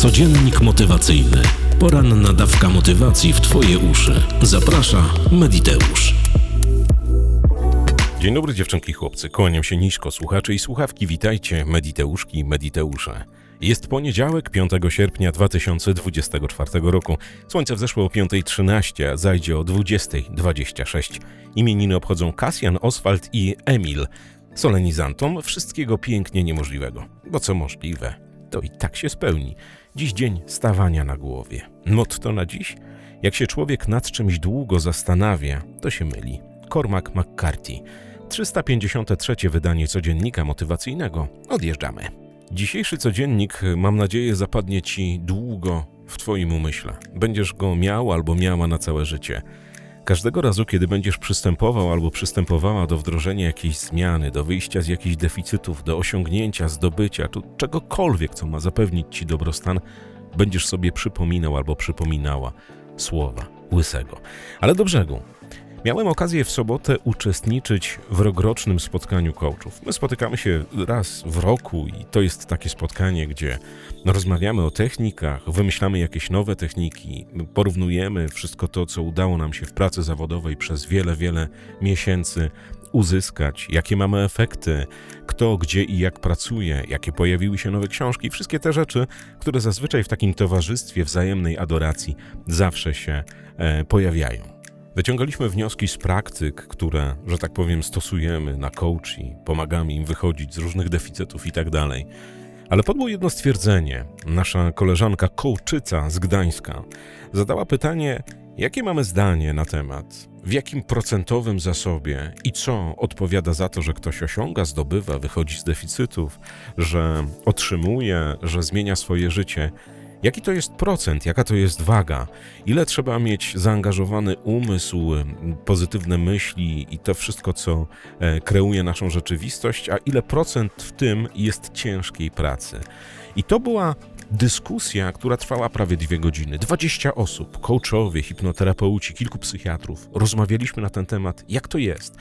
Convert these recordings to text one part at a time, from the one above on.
Codziennik motywacyjny. Poranna dawka motywacji w Twoje uszy. Zaprasza Mediteusz. Dzień dobry dziewczynki chłopcy, kłaniam się nisko, słuchacze i słuchawki, witajcie, mediteuszki i mediteusze. Jest poniedziałek, 5 sierpnia 2024 roku. Słońce wzeszło o 5.13, a zajdzie o 20.26. Imieniny obchodzą Kasjan, Oswald i Emil. Solenizantom wszystkiego pięknie niemożliwego, bo co możliwe, to i tak się spełni. Dziś dzień stawania na głowie. Motto na dziś? Jak się człowiek nad czymś długo zastanawia, to się myli. Cormac McCarthy. 353 wydanie codziennika motywacyjnego. Odjeżdżamy. Dzisiejszy codziennik, mam nadzieję, zapadnie Ci długo w Twoim umyśle. Będziesz go miał albo miała na całe życie. Każdego razu, kiedy będziesz przystępował albo przystępowała do wdrożenia jakiejś zmiany, do wyjścia z jakichś deficytów, do osiągnięcia, zdobycia, czy czegokolwiek, co ma zapewnić Ci dobrostan, będziesz sobie przypominał albo przypominała słowa Łysego. Ale do brzegu. Miałem okazję w sobotę uczestniczyć w rokrocznym spotkaniu coachów. My spotykamy się raz w roku i to jest takie spotkanie, gdzie rozmawiamy o technikach, wymyślamy jakieś nowe techniki, porównujemy wszystko to, co udało nam się w pracy zawodowej przez wiele, wiele miesięcy uzyskać, jakie mamy efekty, kto, gdzie i jak pracuje, jakie pojawiły się nowe książki, wszystkie te rzeczy, które zazwyczaj w takim towarzystwie wzajemnej adoracji zawsze się e, pojawiają. Wyciągaliśmy wnioski z praktyk, które, że tak powiem, stosujemy na coachi, pomagamy im wychodzić z różnych deficytów i tak. Ale padło jedno stwierdzenie. Nasza koleżanka coachica z Gdańska zadała pytanie, jakie mamy zdanie na temat, w jakim procentowym zasobie i co odpowiada za to, że ktoś osiąga, zdobywa, wychodzi z deficytów, że otrzymuje, że zmienia swoje życie Jaki to jest procent, jaka to jest waga, ile trzeba mieć zaangażowany umysł, pozytywne myśli i to wszystko, co e, kreuje naszą rzeczywistość, a ile procent w tym jest ciężkiej pracy. I to była dyskusja, która trwała prawie dwie godziny. 20 osób, coachowie, hipnoterapeuci, kilku psychiatrów. Rozmawialiśmy na ten temat, jak to jest.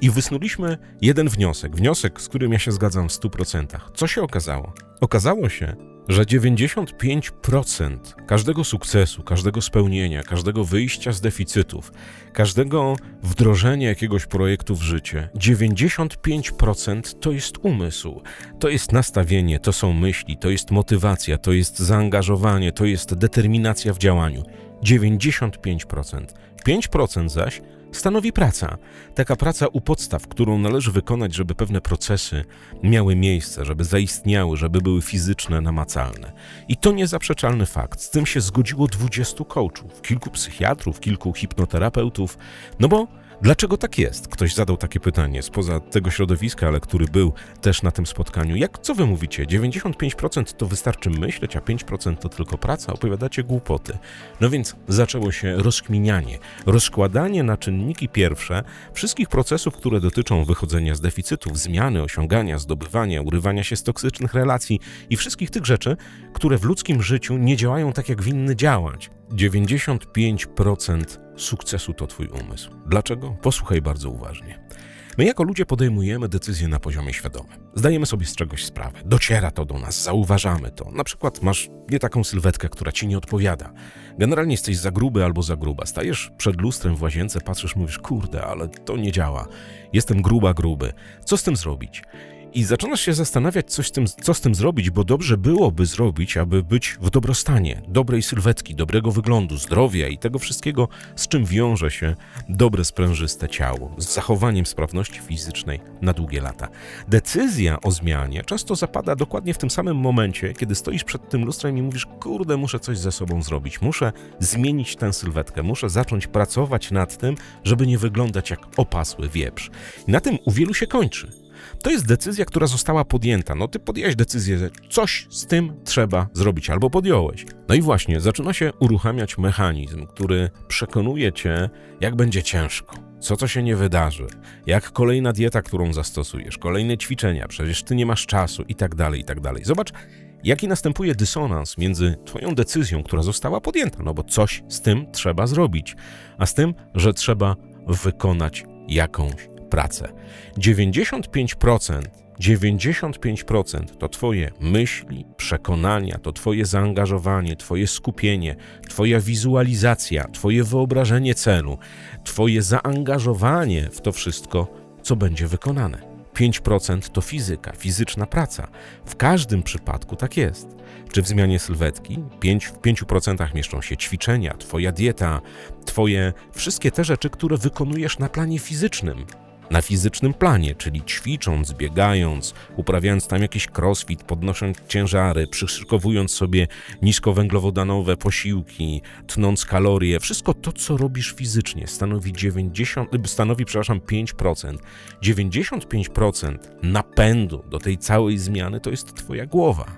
I wysnuliśmy jeden wniosek, wniosek, z którym ja się zgadzam w 100%. Co się okazało? Okazało się, że 95% każdego sukcesu, każdego spełnienia, każdego wyjścia z deficytów, każdego wdrożenia jakiegoś projektu w życie, 95% to jest umysł, to jest nastawienie, to są myśli, to jest motywacja, to jest zaangażowanie, to jest determinacja w działaniu. 95%. 5% zaś stanowi praca. Taka praca u podstaw, którą należy wykonać, żeby pewne procesy miały miejsce, żeby zaistniały, żeby były fizyczne, namacalne. I to niezaprzeczalny fakt. Z tym się zgodziło 20 coachów, kilku psychiatrów, kilku hipnoterapeutów, no bo Dlaczego tak jest? Ktoś zadał takie pytanie spoza tego środowiska, ale który był też na tym spotkaniu. Jak co wy mówicie? 95% to wystarczy myśleć, a 5% to tylko praca? Opowiadacie głupoty. No więc zaczęło się rozkminianie, rozkładanie na czynniki pierwsze wszystkich procesów, które dotyczą wychodzenia z deficytów, zmiany, osiągania, zdobywania, urywania się z toksycznych relacji i wszystkich tych rzeczy, które w ludzkim życiu nie działają tak, jak winny działać. 95% sukcesu to Twój umysł. Dlaczego? Posłuchaj bardzo uważnie. My jako ludzie podejmujemy decyzje na poziomie świadomym. Zdajemy sobie z czegoś sprawę, dociera to do nas, zauważamy to. Na przykład masz nie taką sylwetkę, która ci nie odpowiada. Generalnie jesteś za gruby albo za gruba. Stajesz przed lustrem w łazience, patrzysz, mówisz, kurde, ale to nie działa. Jestem gruba, gruby. Co z tym zrobić? I zaczynasz się zastanawiać, coś tym, co z tym zrobić, bo dobrze byłoby zrobić, aby być w dobrostanie, dobrej sylwetki, dobrego wyglądu, zdrowia i tego wszystkiego, z czym wiąże się dobre sprężyste ciało, z zachowaniem sprawności fizycznej na długie lata. Decyzja o zmianie często zapada dokładnie w tym samym momencie, kiedy stoisz przed tym lustrem i mówisz: Kurde, muszę coś ze sobą zrobić, muszę zmienić tę sylwetkę, muszę zacząć pracować nad tym, żeby nie wyglądać jak opasły wieprz. I na tym u wielu się kończy. To jest decyzja, która została podjęta. No ty podjąłeś decyzję, że coś z tym trzeba zrobić, albo podjąłeś. No i właśnie, zaczyna się uruchamiać mechanizm, który przekonuje cię, jak będzie ciężko, co to się nie wydarzy, jak kolejna dieta, którą zastosujesz, kolejne ćwiczenia, przecież ty nie masz czasu i tak dalej, i tak dalej. Zobacz, jaki następuje dysonans między Twoją decyzją, która została podjęta, no bo coś z tym trzeba zrobić, a z tym, że trzeba wykonać jakąś pracę. 95% 95% to Twoje myśli, przekonania, to Twoje zaangażowanie, Twoje skupienie, Twoja wizualizacja, Twoje wyobrażenie celu, Twoje zaangażowanie w to wszystko, co będzie wykonane. 5% to fizyka, fizyczna praca. W każdym przypadku tak jest. Czy w zmianie sylwetki? 5, w 5% mieszczą się ćwiczenia, Twoja dieta, Twoje wszystkie te rzeczy, które wykonujesz na planie fizycznym na fizycznym planie, czyli ćwicząc, biegając, uprawiając tam jakiś crossfit, podnosząc ciężary, przyszykowując sobie niskowęglowodanowe posiłki, tnąc kalorie, wszystko to, co robisz fizycznie, stanowi 90, stanowi, przepraszam, 5%. 95% napędu do tej całej zmiany to jest twoja głowa.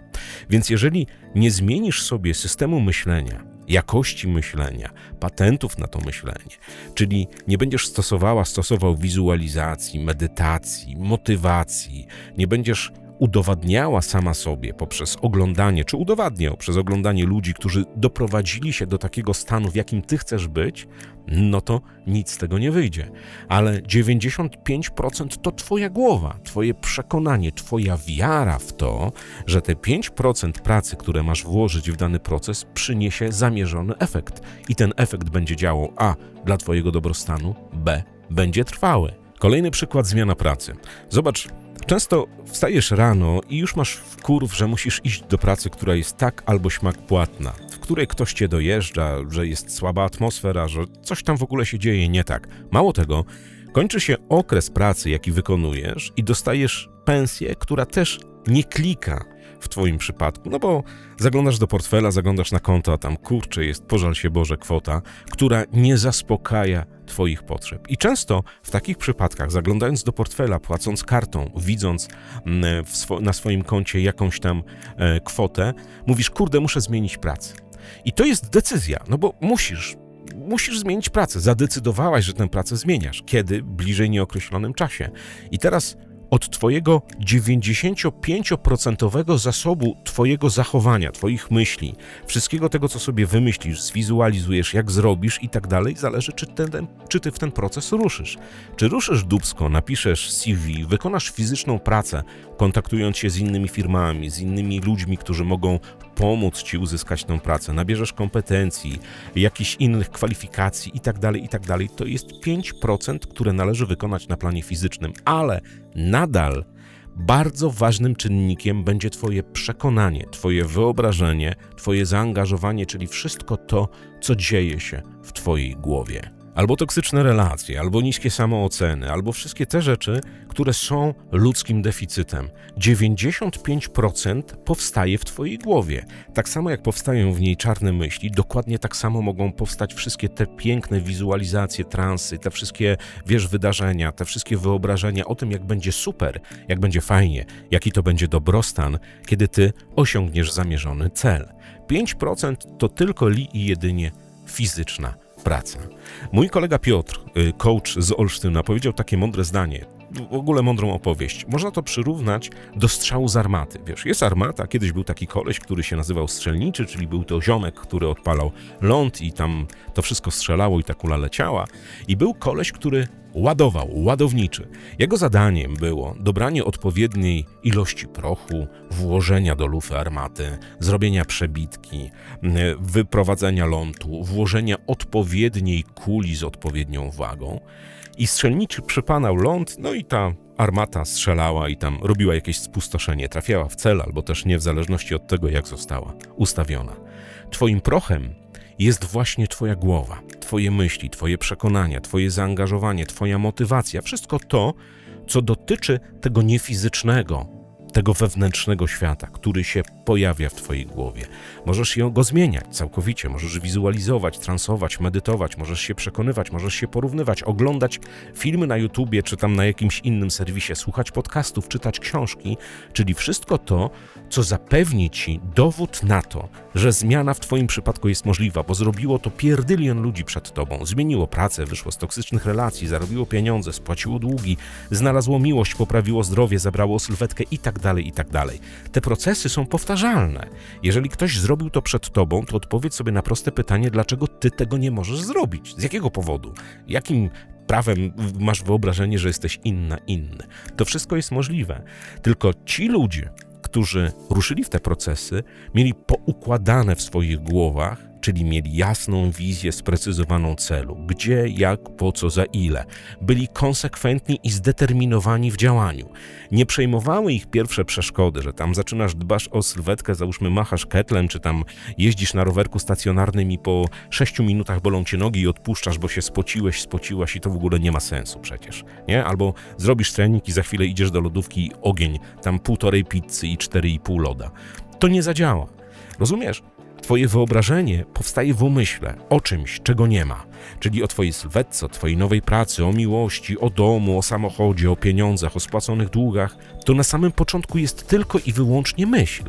Więc jeżeli nie zmienisz sobie systemu myślenia, jakości myślenia, patentów na to myślenie, czyli nie będziesz stosowała, stosował wizualizacji, medytacji, motywacji, nie będziesz udowadniała sama sobie poprzez oglądanie, czy udowadniał przez oglądanie ludzi, którzy doprowadzili się do takiego stanu, w jakim ty chcesz być, no to nic z tego nie wyjdzie. Ale 95% to twoja głowa, twoje przekonanie, twoja wiara w to, że te 5% pracy, które masz włożyć w dany proces, przyniesie zamierzony efekt. I ten efekt będzie działał A dla twojego dobrostanu, B będzie trwały. Kolejny przykład zmiana pracy. Zobacz, Często wstajesz rano i już masz wkurw, że musisz iść do pracy, która jest tak albo śmak płatna, w której ktoś cię dojeżdża, że jest słaba atmosfera, że coś tam w ogóle się dzieje nie tak. Mało tego, kończy się okres pracy, jaki wykonujesz i dostajesz pensję, która też nie klika w Twoim przypadku, no bo zaglądasz do portfela, zaglądasz na konto, a tam kurczę jest, pożal się Boże, kwota, która nie zaspokaja Twoich potrzeb. I często w takich przypadkach, zaglądając do portfela, płacąc kartą, widząc mm, na swoim koncie jakąś tam e, kwotę, mówisz, kurde, muszę zmienić pracę. I to jest decyzja, no bo musisz, musisz zmienić pracę. Zadecydowałaś, że tę pracę zmieniasz. Kiedy? Bliżej nieokreślonym czasie. I teraz od Twojego 95% zasobu Twojego zachowania, Twoich myśli, wszystkiego tego, co sobie wymyślisz, zwizualizujesz, jak zrobisz i tak dalej, zależy, czy, ten, czy Ty w ten proces ruszysz. Czy ruszysz dubsko, napiszesz CV, wykonasz fizyczną pracę, kontaktując się z innymi firmami, z innymi ludźmi, którzy mogą pomóc Ci uzyskać tę pracę, nabierzesz kompetencji, jakichś innych kwalifikacji i tak dalej, i tak to jest 5%, które należy wykonać na planie fizycznym, ale nadal bardzo ważnym czynnikiem będzie Twoje przekonanie, Twoje wyobrażenie, Twoje zaangażowanie, czyli wszystko to, co dzieje się w Twojej głowie albo toksyczne relacje, albo niskie samooceny, albo wszystkie te rzeczy, które są ludzkim deficytem. 95% powstaje w Twojej głowie. Tak samo jak powstają w niej czarne myśli, dokładnie tak samo mogą powstać wszystkie te piękne wizualizacje, transy, te wszystkie, wiesz, wydarzenia, te wszystkie wyobrażenia o tym, jak będzie super, jak będzie fajnie, jaki to będzie dobrostan, kiedy Ty osiągniesz zamierzony cel. 5% to tylko li i jedynie fizyczna praca. Mój kolega Piotr, y, coach z Olsztyna, powiedział takie mądre zdanie, w ogóle mądrą opowieść. Można to przyrównać do strzału z armaty. Wiesz, jest armata, kiedyś był taki koleś, który się nazywał strzelniczy, czyli był to ziomek, który odpalał ląd i tam to wszystko strzelało i ta kula leciała. I był koleś, który ładował, ładowniczy. Jego zadaniem było dobranie odpowiedniej ilości prochu, włożenia do lufy armaty, zrobienia przebitki, wyprowadzenia lądu, włożenia odpowiedniej kuli z odpowiednią wagą. I strzelniczy przypanał ląd, no i ta armata strzelała i tam robiła jakieś spustoszenie, trafiała w cel albo też nie, w zależności od tego, jak została ustawiona. Twoim prochem jest właśnie Twoja głowa, Twoje myśli, Twoje przekonania, Twoje zaangażowanie, Twoja motywacja, wszystko to, co dotyczy tego niefizycznego, tego wewnętrznego świata, który się pojawia w Twojej głowie. Możesz go zmieniać całkowicie, możesz wizualizować, transować, medytować, możesz się przekonywać, możesz się porównywać, oglądać filmy na YouTubie czy tam na jakimś innym serwisie, słuchać podcastów, czytać książki, czyli wszystko to, co zapewni Ci dowód na to, że zmiana w Twoim przypadku jest możliwa, bo zrobiło to pierdylion ludzi przed Tobą. Zmieniło pracę, wyszło z toksycznych relacji, zarobiło pieniądze, spłaciło długi, znalazło miłość, poprawiło zdrowie, zabrało sylwetkę i tak dalej, i tak. Te procesy są powtarzalne. Jeżeli ktoś zrobił to przed Tobą, to odpowiedz sobie na proste pytanie, dlaczego Ty tego nie możesz zrobić? Z jakiego powodu? Jakim prawem masz wyobrażenie, że jesteś inna, inny. To wszystko jest możliwe. Tylko ci ludzie, którzy ruszyli w te procesy, mieli poukładane w swoich głowach, czyli mieli jasną wizję, sprecyzowaną celu, gdzie, jak, po co, za ile. Byli konsekwentni i zdeterminowani w działaniu. Nie przejmowały ich pierwsze przeszkody, że tam zaczynasz dbasz o sylwetkę, załóżmy machasz ketlem, czy tam jeździsz na rowerku stacjonarnym i po 6 minutach bolą cię nogi i odpuszczasz, bo się spociłeś, spociłaś i to w ogóle nie ma sensu przecież, nie? Albo zrobisz trening i za chwilę idziesz do lodówki i ogień, tam półtorej pizzy i 4,5 loda. To nie zadziała. Rozumiesz? Twoje wyobrażenie powstaje w umyśle o czymś, czego nie ma. Czyli o twojej sylwetce, o twojej nowej pracy, o miłości, o domu, o samochodzie, o pieniądzach, o spłaconych długach. To na samym początku jest tylko i wyłącznie myśl.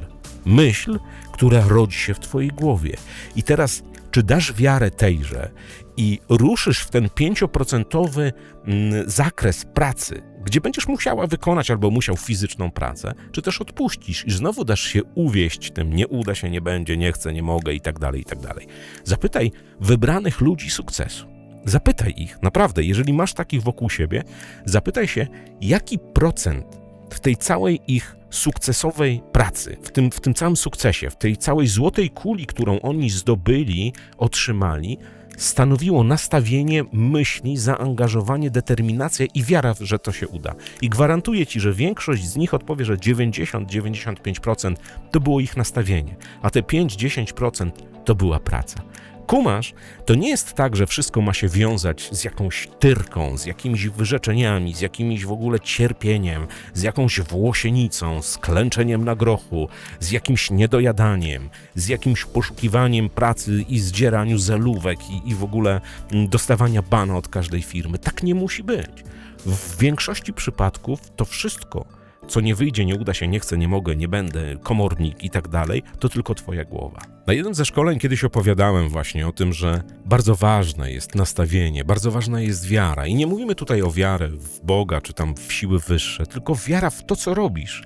Myśl, która rodzi się w twojej głowie. I teraz, czy dasz wiarę tejże i ruszysz w ten 5% mm, zakres pracy, gdzie będziesz musiała wykonać albo musiał fizyczną pracę, czy też odpuścisz i znowu dasz się uwieść tym, nie uda się, nie będzie, nie chcę, nie mogę i tak dalej, i tak dalej. Zapytaj wybranych ludzi sukcesu. Zapytaj ich, naprawdę, jeżeli masz takich wokół siebie, zapytaj się, jaki procent w tej całej ich sukcesowej pracy, w tym, w tym całym sukcesie, w tej całej złotej kuli, którą oni zdobyli, otrzymali, stanowiło nastawienie myśli, zaangażowanie, determinacja i wiara, że to się uda. I gwarantuję ci, że większość z nich odpowie, że 90-95% to było ich nastawienie, a te 5-10% to była praca. Kumasz, to nie jest tak, że wszystko ma się wiązać z jakąś tyrką, z jakimiś wyrzeczeniami, z jakimś w ogóle cierpieniem, z jakąś włosienicą, z klęczeniem na grochu, z jakimś niedojadaniem, z jakimś poszukiwaniem pracy i zdzieraniu zelówek i, i w ogóle mm, dostawania bana od każdej firmy. Tak nie musi być. W większości przypadków to wszystko, co nie wyjdzie, nie uda się, nie chcę, nie mogę, nie będę, komornik i tak dalej, to tylko twoja głowa. Na jednym ze szkoleń kiedyś opowiadałem właśnie o tym, że bardzo ważne jest nastawienie, bardzo ważna jest wiara. I nie mówimy tutaj o wiarę w Boga czy tam w siły wyższe, tylko wiara w to, co robisz.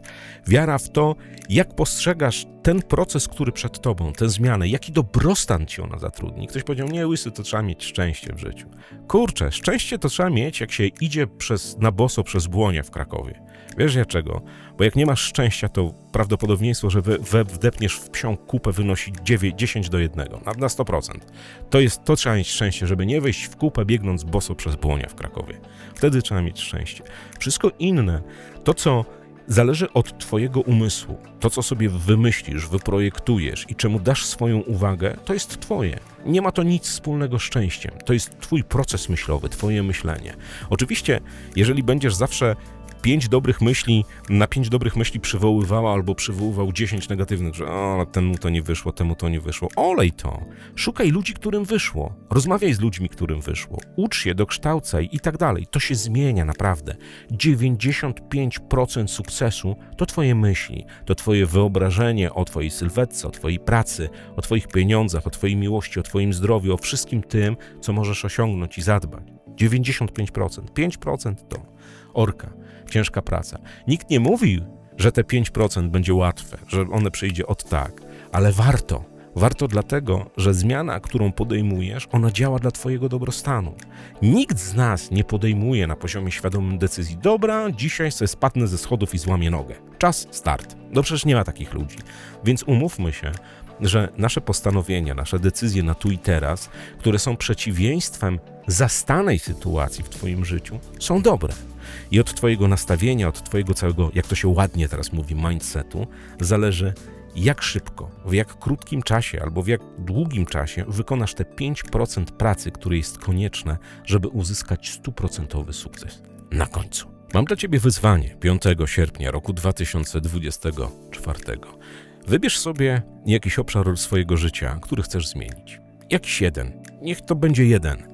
Wiara w to, jak postrzegasz ten proces, który przed tobą, tę zmianę, jaki dobrostan ci ona zatrudni. Ktoś powiedział, nie, łysy, to trzeba mieć szczęście w życiu. Kurczę, szczęście to trzeba mieć, jak się idzie przez, na boso przez błonie w Krakowie. Wiesz dlaczego? Bo jak nie masz szczęścia, to prawdopodobieństwo, że wdepniesz w psią kupę wynosi 9, 10 do 1, na, na 100%. To jest, to trzeba mieć szczęście, żeby nie wejść w kupę biegnąc boso przez błonia w Krakowie. Wtedy trzeba mieć szczęście. Wszystko inne, to co zależy od Twojego umysłu. To, co sobie wymyślisz, wyprojektujesz i czemu dasz swoją uwagę, to jest Twoje. Nie ma to nic wspólnego z szczęściem. To jest Twój proces myślowy, Twoje myślenie. Oczywiście, jeżeli będziesz zawsze pięć dobrych myśli, na pięć dobrych myśli przywoływała albo przywoływał dziesięć negatywnych, że o, temu to nie wyszło, temu to nie wyszło. Olej to. Szukaj ludzi, którym wyszło. Rozmawiaj z ludźmi, którym wyszło. Ucz się, dokształcaj i tak dalej. To się zmienia naprawdę. 95% sukcesu to twoje myśli, to twoje wyobrażenie o twojej sylwetce, o twojej pracy, o twoich pieniądzach, o twojej miłości, o twoim zdrowiu, o wszystkim tym, co możesz osiągnąć i zadbać. 95%. 5% to orka ciężka praca. Nikt nie mówił, że te 5% będzie łatwe, że one przyjdzie od tak, ale warto. Warto dlatego, że zmiana, którą podejmujesz, ona działa dla Twojego dobrostanu. Nikt z nas nie podejmuje na poziomie świadomym decyzji, dobra, dzisiaj sobie spadnę ze schodów i złamię nogę. Czas, start. No przecież nie ma takich ludzi. Więc umówmy się, że nasze postanowienia, nasze decyzje na tu i teraz, które są przeciwieństwem zastanej sytuacji w Twoim życiu, są dobre. I od Twojego nastawienia, od Twojego całego, jak to się ładnie teraz mówi, mindsetu, zależy, jak szybko, w jak krótkim czasie albo w jak długim czasie wykonasz te 5% pracy, które jest konieczne, żeby uzyskać stuprocentowy sukces. Na końcu. Mam dla Ciebie wyzwanie 5 sierpnia roku 2024. Wybierz sobie jakiś obszar swojego życia, który chcesz zmienić. Jakiś jeden. Niech to będzie jeden.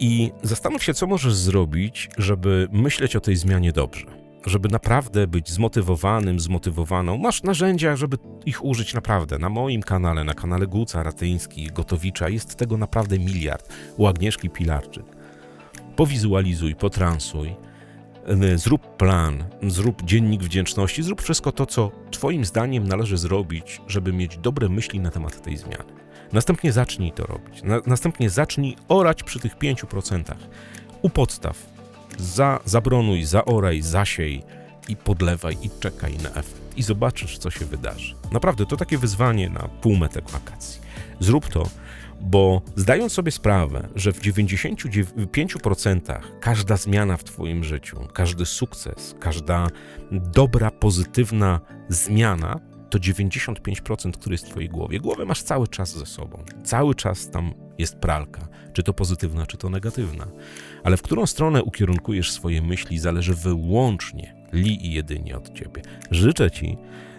I zastanów się, co możesz zrobić, żeby myśleć o tej zmianie dobrze. Żeby naprawdę być zmotywowanym, zmotywowaną. Masz narzędzia, żeby ich użyć naprawdę. Na moim kanale, na kanale Guca, Ratyński, Gotowicza jest tego naprawdę miliard. U Agnieszki Pilarczyk. Powizualizuj, potransuj, zrób plan, zrób dziennik wdzięczności, zrób wszystko to, co Twoim zdaniem należy zrobić, żeby mieć dobre myśli na temat tej zmiany. Następnie zacznij to robić. Na, następnie zacznij orać przy tych 5%. u podstaw. Za, zabronuj, zaoraj, zasiej i podlewaj i czekaj na efekt. I zobaczysz, co się wydarzy. Naprawdę, to takie wyzwanie na półmetek wakacji. Zrób to, bo zdając sobie sprawę, że w 95% każda zmiana w Twoim życiu, każdy sukces, każda dobra, pozytywna zmiana to 95%, który jest w Twojej głowie. Głowę masz cały czas ze sobą. Cały czas tam jest pralka, czy to pozytywna, czy to negatywna. Ale w którą stronę ukierunkujesz swoje myśli, zależy wyłącznie, li i jedynie od Ciebie. Życzę Ci,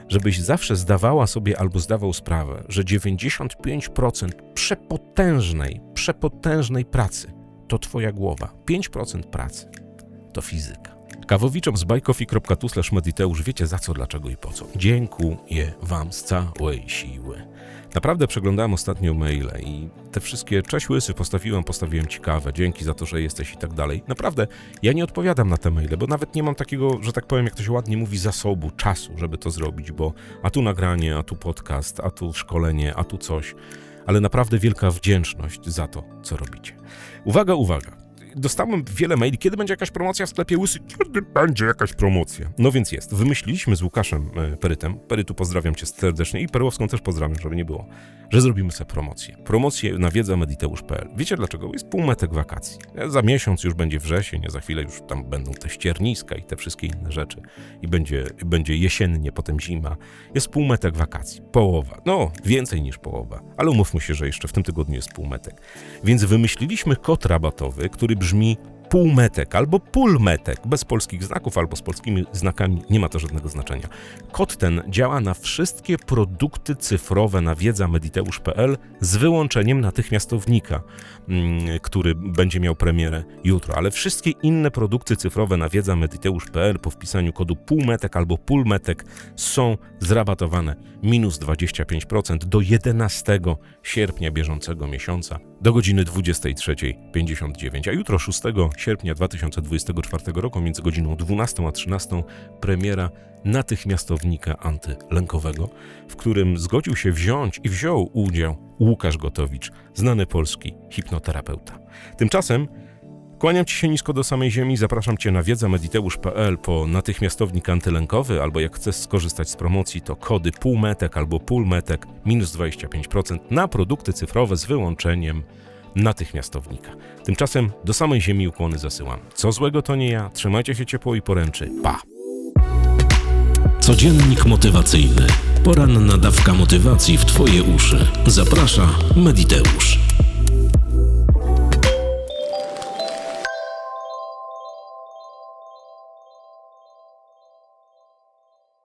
żebyś zawsze zdawała sobie albo zdawał sprawę, że 95% przepotężnej, przepotężnej pracy to Twoja głowa. 5% pracy to fizyka. Kawowiczom z bajkofi.tu slash mediteusz wiecie za co, dlaczego i po co. Dziękuję Wam z całej siły. Naprawdę przeglądałem ostatnio maile i te wszystkie cześć łysy postawiłem, postawiłem ciekawe, dzięki za to, że jesteś i tak dalej. Naprawdę, ja nie odpowiadam na te maile, bo nawet nie mam takiego, że tak powiem, jak to się ładnie mówi, zasobu, czasu, żeby to zrobić, bo a tu nagranie, a tu podcast, a tu szkolenie, a tu coś. Ale naprawdę wielka wdzięczność za to, co robicie. Uwaga, uwaga dostałem wiele maili, kiedy będzie jakaś promocja w sklepie Łysy, kiedy będzie jakaś promocja. No więc jest. Wymyśliliśmy z Łukaszem e, Perytem, Perytu pozdrawiam cię serdecznie i Perłowską też pozdrawiam, żeby nie było, że zrobimy sobie promocję. Promocję na wiedza mediteusz.pl. Wiecie dlaczego? Jest półmetek wakacji. E, Za miesiąc już będzie wrzesień, za chwilę już tam będą te ścierniska i te wszystkie inne rzeczy. I będzie, będzie jesiennie, potem zima. Jest półmetek wakacji. Połowa. No, więcej niż połowa. Ale umówmy się, że jeszcze w tym tygodniu jest półmetek. Więc wymyśliliśmy kod rabatowy, który brzmi półmetek albo pulmetek, bez polskich znaków albo z polskimi znakami, nie ma to żadnego znaczenia. Kod ten działa na wszystkie produkty cyfrowe na wiedza.mediteusz.pl z wyłączeniem natychmiastownika, mm, który będzie miał premierę jutro, ale wszystkie inne produkty cyfrowe na wiedza.mediteusz.pl po wpisaniu kodu półmetek albo pulmetek są zrabatowane. Minus 25% do 11 sierpnia bieżącego miesiąca do godziny 23.59, a jutro 6 sierpnia 2024 roku między godziną 12 a 13 premiera natychmiastownika antylękowego, w którym zgodził się wziąć i wziął udział Łukasz Gotowicz, znany polski hipnoterapeuta. Tymczasem Kłaniam Ci się nisko do samej ziemi, zapraszam Cię na wiedzamediteusz.pl po natychmiastownik antylękowy, albo jak chcesz skorzystać z promocji, to kody półmetek albo pulmetek minus 25% na produkty cyfrowe z wyłączeniem natychmiastownika. Tymczasem do samej ziemi ukłony zasyłam. Co złego to nie ja, trzymajcie się ciepło i poręczy. Pa! Codziennik motywacyjny. Poranna dawka motywacji w Twoje uszy. Zaprasza Mediteusz.